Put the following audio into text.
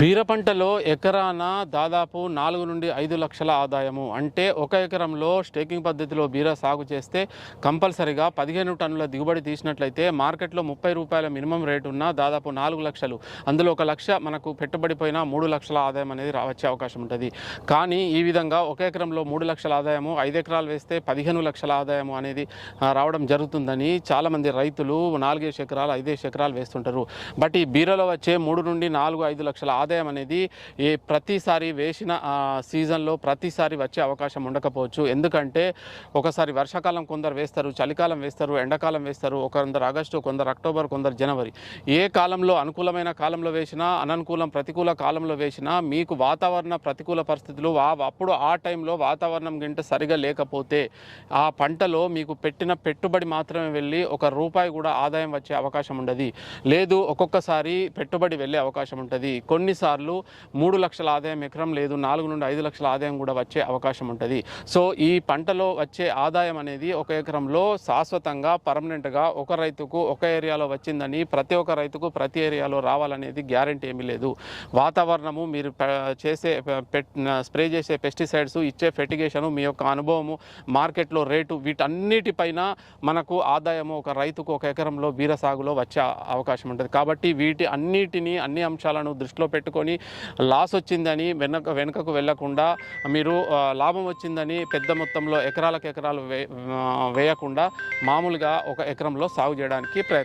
బీర పంటలో ఎకరాన దాదాపు నాలుగు నుండి ఐదు లక్షల ఆదాయము. అంటే ఒక ఎకరంలో స్టేకింగ్ పద్ధతిలో బీర సాగు చేస్తే కంపల్సరిగా పదిహేను టన్నుల దిగుబడి తీసినట్లయితే మార్కెట్లో ముప్పై రూపాయల మినిమం రేటు ఉన్న దాదాపు నాలుగు లక్షలు. అందులో ఒక లక్ష మనకు పెట్టుబడిపోయిన మూడు లక్షల ఆదాయం అనేది వచ్చే అవకాశం ఉంటుంది. కానీ ఈ విధంగా ఒక ఎకరంలో మూడు లక్షల ఆదాయము ఐదు ఎకరాలు వేస్తే పదిహేను లక్షల ఆదాయము అనేది రావడం జరుగుతుందని చాలామంది రైతులు నాలుగేసి ఎకరాలు ఐదేసి ఎకరాలు వేస్తుంటారు. బట్ ఈ బీరలో వచ్చే మూడు నుండి నాలుగు ఐదు లక్షల ఆదాయం అనేది ఏ ప్రతిసారి వేసిన సీజన్లో ప్రతిసారి వచ్చే అవకాశం ఉండకపోవచ్చు. ఎందుకంటే ఒకసారి వర్షాకాలం కొందరు వేస్తారు చలికాలం వేస్తారు ఎండాకాలం వేస్తారు కొందరు ఆగస్టు కొందరు అక్టోబర్ కొందరు జనవరి. ఏ కాలంలో అనుకూలమైన కాలంలో వేసినా అననుకూలం ప్రతికూల కాలంలో వేసినా మీకు వాతావరణ ప్రతికూల పరిస్థితులు అప్పుడు ఆ టైంలో వాతావరణం గింట సరిగా లేకపోతే ఆ పంటలో మీకు పెట్టిన పెట్టుబడి మాత్రమే వెళ్ళి ఒక రూపాయి కూడా ఆదాయం వచ్చే అవకాశం ఉండదు. లేదు ఒక్కొక్కసారి పెట్టుబడి వెళ్ళే అవకాశం ఉంటుంది. కొన్ని కొన్నిసార్లు మూడు లక్షల ఆదాయం ఎకరం లేదు నాలుగు నుండి ఐదు లక్షల ఆదాయం కూడా వచ్చే అవకాశం ఉంటుంది. సో ఈ పంటలో వచ్చే ఆదాయం అనేది ఒక ఎకరంలో శాశ్వతంగా పర్మనెంట్గా ఒక రైతుకు ఒక ఏరియాలో వచ్చిందని ప్రతి ఒక్క రైతుకు ప్రతి ఏరియాలో రావాలనేది గ్యారంటీ ఏమీ లేదు. వాతావరణము మీరు చేసే పెట్ స్ప్రే చేసే పెస్టిసైడ్స్ ఇచ్చే ఫెటిగేషను మీ యొక్క అనుభవము మార్కెట్లో రేటు వీటన్నిటిపైన మనకు ఆదాయము ఒక రైతుకు ఒక ఎకరంలో వీర సాగులో వచ్చే అవకాశం ఉంటుంది. కాబట్టి వీటి అన్నిటినీ అన్ని అంశాలను దృష్టిలో పెట్టి పెట్టుకొని లాస్ వచ్చిందని వెనక వెనుకకు వెళ్ళకుండా మీరు లాభం వచ్చిందని పెద్ద మొత్తంలో ఎకరాలకు ఎకరాలు వే వేయకుండా మామూలుగా ఒక ఎకరంలో సాగు చేయడానికి ప్రయత్నం